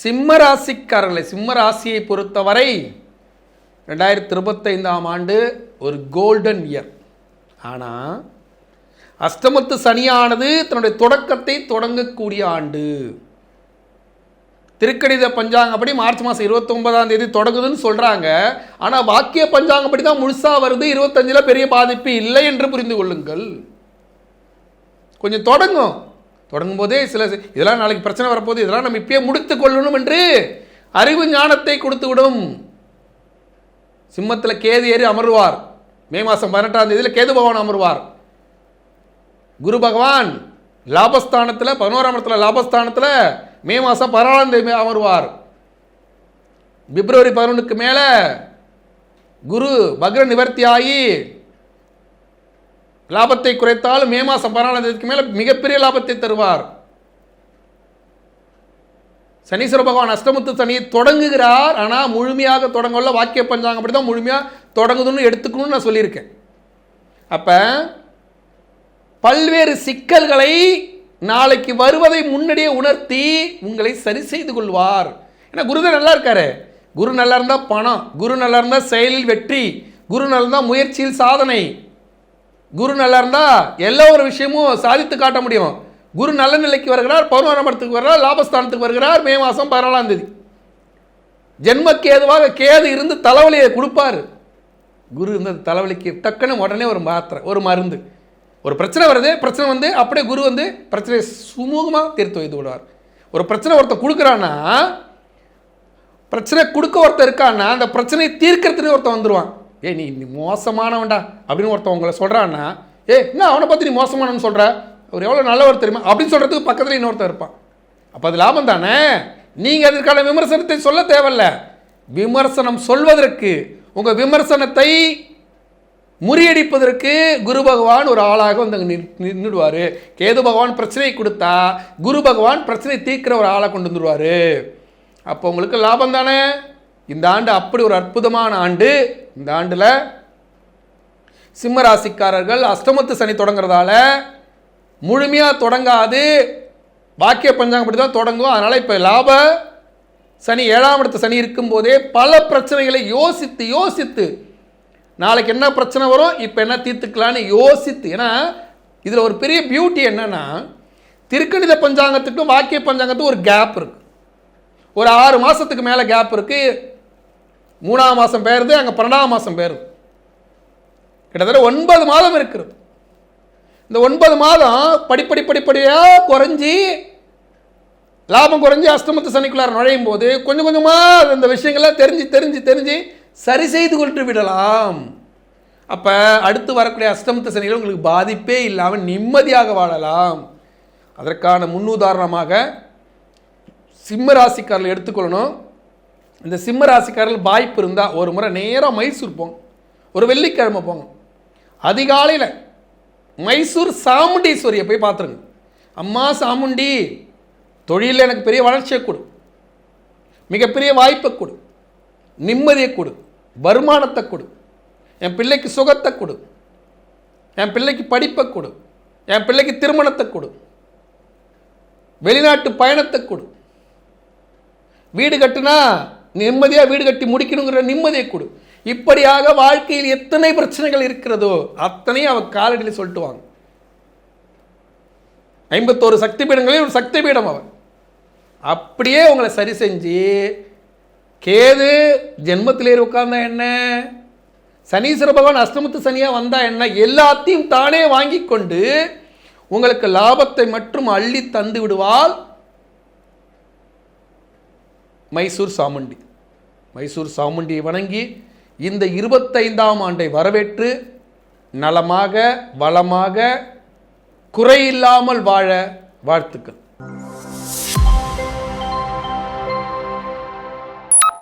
சிம்ம ராசிக்காரர்களை சிம்ம ராசியை பொறுத்தவரை ரெண்டாயிரத்தி இருபத்தைந்தாம் ஆண்டு ஒரு கோல்டன் இயர் ஆனால் அஷ்டமத்து சனியானது தன்னுடைய தொடக்கத்தை தொடங்கக்கூடிய ஆண்டு. திருக்கணித பஞ்சாங்கப்படி மார்ச் மாதம் இருபத்தொன்பதாம் தேதி தொடங்குதுன்னு சொல்கிறாங்க ஆனால் வாக்கிய பஞ்சாங்கப்படி தான் முழுசாக வருது. இருபத்தஞ்சில் பெரிய பாதிப்பு இல்லை என்று புரிந்து கொள்ளுங்கள். கொஞ்சம் தொடங்கும். தொடங்கும் போதே சில இதெல்லாம் நாளைக்கு பிரச்சனை வரப்போகுது இதெல்லாம் நம்ம இப்பயே முடித்து கொள்ளணும் என்று அறிவு ஞானத்தை கொடுத்து விடும். சிம்மத்தில் கேது ஏறி அமர்வார். மே மாதம் பதினெட்டாம் தேதியில் கேது பகவான் அமர்வார். குரு பகவான் லாபஸ்தானத்தில் பதினோராம் இடத்துல லாபஸ்தானத்தில் மே மாதம் பதினாலாம் தேதி அமர்வார். பிப்ரவரி பதினொன்றுக்கு மேலே குரு பக்ர நிவர்த்தி ஆகி லாபத்தை குறைத்தாலும் மே மாதம் பதினாலாம் தேதிக்கு மேலே மிகப்பெரிய லாபத்தை தருவார். சனீஸ்வர பகவான் அஷ்டமத்து சனியை தொடங்குகிறார். ஆனால் முழுமையாக தொடங்கல வாக்கிய பஞ்சாங்கம் அப்படி தான் முழுமையாக தொடங்குதுன்னு எடுத்துக்கணும்னு நான் சொல்லியிருக்கேன். அப்போ பல்வேறு சிக்கல்களை நாளைக்கு வருவதை முன்னாடியே உணர்த்தி உங்களை சரி செய்து கொள்வார். ஏன்னா குருதான் நல்லா இருக்காரு. குரு நல்லா இருந்தால் பணம் குரு நல்லா இருந்தால் செயலில் வெற்றி குரு நல்லா இருந்தால் முயற்சியில் சாதனை. குரு நல்லா இருந்தால் எல்லா ஒரு விஷயமும் சாதித்து காட்ட முடியும். குரு நல்ல நிலைக்கு வருகிறார் பதினோராம் வருகிறார் லாபஸ்தானத்துக்கு வருகிறார் மே மாதம் பதினாலாம் தேதி. ஜென்ம கேதுவாக கேது இருந்து தலைவலியை கொடுப்பாரு. குரு இருந்த தலைவலிக்கு டக்குன்னு உடனே ஒரு மாத்திரை ஒரு மருந்து. ஒரு பிரச்சனை வருது பிரச்சனை வந்து அப்படியே குரு வந்து பிரச்சனையை சுமூகமாக தீர்த்து வைத்து விடுவார். ஒரு பிரச்சனை ஒருத்தர் கொடுக்குறான்னா பிரச்சனை கொடுக்க ஒருத்தர் இருக்கான்னா அந்த பிரச்சனையை தீர்க்கறதுக்கு ஒருத்தன் வந்துடுவான் ஏ நீ நீ மோசமானவன்டா அப்படின்னு ஒருத்தன் உங்களை சொல்கிறான்னா ஏ என்ன அவனை பற்றி நீ மோசமானவன்னு சொல்கிற அவர் எவ்வளோ நல்லவர் தெரியுமா? அப்படின்னு சொல்கிறதுக்கு பக்கத்தில் இன்னொருத்தர் இருப்பான். அப்போ அது லாபம் தானே? நீங்கள் அதற்கான விமர்சனத்தை சொல்ல தேவையில்ல. விமர்சனம் சொல்வதற்கு உங்கள் விமர்சனத்தை முறியடிப்பதற்கு குரு பகவான் ஒரு ஆளாக வந்து அங்கே நின்றுடுவார் கேது பகவான் பிரச்சனை கொடுத்தா குரு பகவான் பிரச்சனை தீர்க்கிற ஒரு ஆளை கொண்டு வந்துடுவார். அப்போ உங்களுக்கு லாபம் தானே? இந்த ஆண்டு அப்படி ஒரு அற்புதமான ஆண்டு. இந்த ஆண்டில் சிம்ம ராசிக்காரர்கள் அஷ்டமத்து சனி தொடங்குறதால முழுமையாக தொடங்காது. வாக்கிய பஞ்சாங்கப்படி தான் தொடங்கும். அதனால் இப்போ லாப சனி ஏழாம் இடத்து சனி இருக்கும்போதே பல பிரச்சனைகளை யோசித்து யோசித்து நாளைக்கு என்ன பிரச்சனை வரும் இப்போ என்ன தீர்த்துக்கலான்னு யோசித்து. ஏன்னா இதில் ஒரு பெரிய பியூட்டி என்னென்னா திருக்கணித பஞ்சாங்கத்துக்கும் வாக்கிய பஞ்சாங்கத்துக்கும் ஒரு கேப் இருக்குது ஒரு ஆறு மாதத்துக்கு மேலே கேப் இருக்குது மூணாம் மாதம் பெயருது அங்கே பன்னெண்டாம் மாதம் பெயருது. கிட்டத்தட்ட ஒன்பது மாதம் இருக்கிறது. இந்த ஒன்பது மாதம் படிப்படி படிப்படியாக குறைஞ்சி லாபம் குறைஞ்சி அஷ்டமத்து சனிக்குள்ளார நுழையும் போது கொஞ்சம் கொஞ்சமாக அந்த விஷயங்கள்லாம் தெரிஞ்சு தெரிஞ்சு தெரிஞ்சு சரி செய்து கொண்டு விடலாம். அப்போ அடுத்து வரக்கூடிய அஸ்தமத்து சனிகள் உங்களுக்கு பாதிப்பே இல்லாமல் நிம்மதியாக வாழலாம். அதற்கான முன்னுதாரணமாக சிம்ம ராசிக்காரர்கள் எடுத்துக்கொள்ளணும். இந்த சிம்ம ராசிக்காரர்கள் வாய்ப்பு இருந்தால் ஒரு முறை நேராக மைசூர் போங்க. ஒரு வெள்ளிக்கிழமை போங்க. அதிகாலையில் மைசூர் சாமுண்டீஸ்வரியை போய் பார்த்துருங்க. அம்மா சாமுண்டி தொழிலில் எனக்கு பெரிய வளர்ச்சியை கொடு. மிகப்பெரிய வாய்ப்பை கொடு. நிம்மதியை கொடு. வருமானத்தை கொடு. என் பிள்ளைக்கு சுகத்தை கொடு. என் பிள்ளைக்கு படிப்பை கொடு. என் பிள்ளைக்கு திருமணத்தை கொடு. வெளிநாட்டு பயணத்தை கொடு. வீடு கட்டுனா நிம்மதியாக வீடு கட்டி முடிக்கணுங்கிற நிம்மதியை கொடு. இப்படியாக வாழ்க்கையில் எத்தனை பிரச்சனைகள் இருக்கிறதோ அத்தனையும் அவன் காலடியில் சொல்லிட்டு வாங்க ஐம்பத்தோரு சக்தி பீடங்களே ஒரு சக்தி பீடம் அவன். அப்படியே உங்களை சரி செஞ்சு கேது ஜென்மத்திலே உட்கார்ந்தா என்ன? சனீஸ்வர பகவான் அஷ்டமத்து சனியாக வந்தா என்ன? எல்லாத்தையும் தானே வாங்கி கொண்டு உங்களுக்கு லாபத்தை மட்டும் அள்ளி தந்து விடுவால் மைசூர் சாமுண்டி. மைசூர் சாமுண்டியை வணங்கி இந்த இருபத்தைந்தாம் ஆண்டை வரவேற்று நலமாக வளமாக குறையில்லாமல் வாழ வாழ்த்துக்கள்.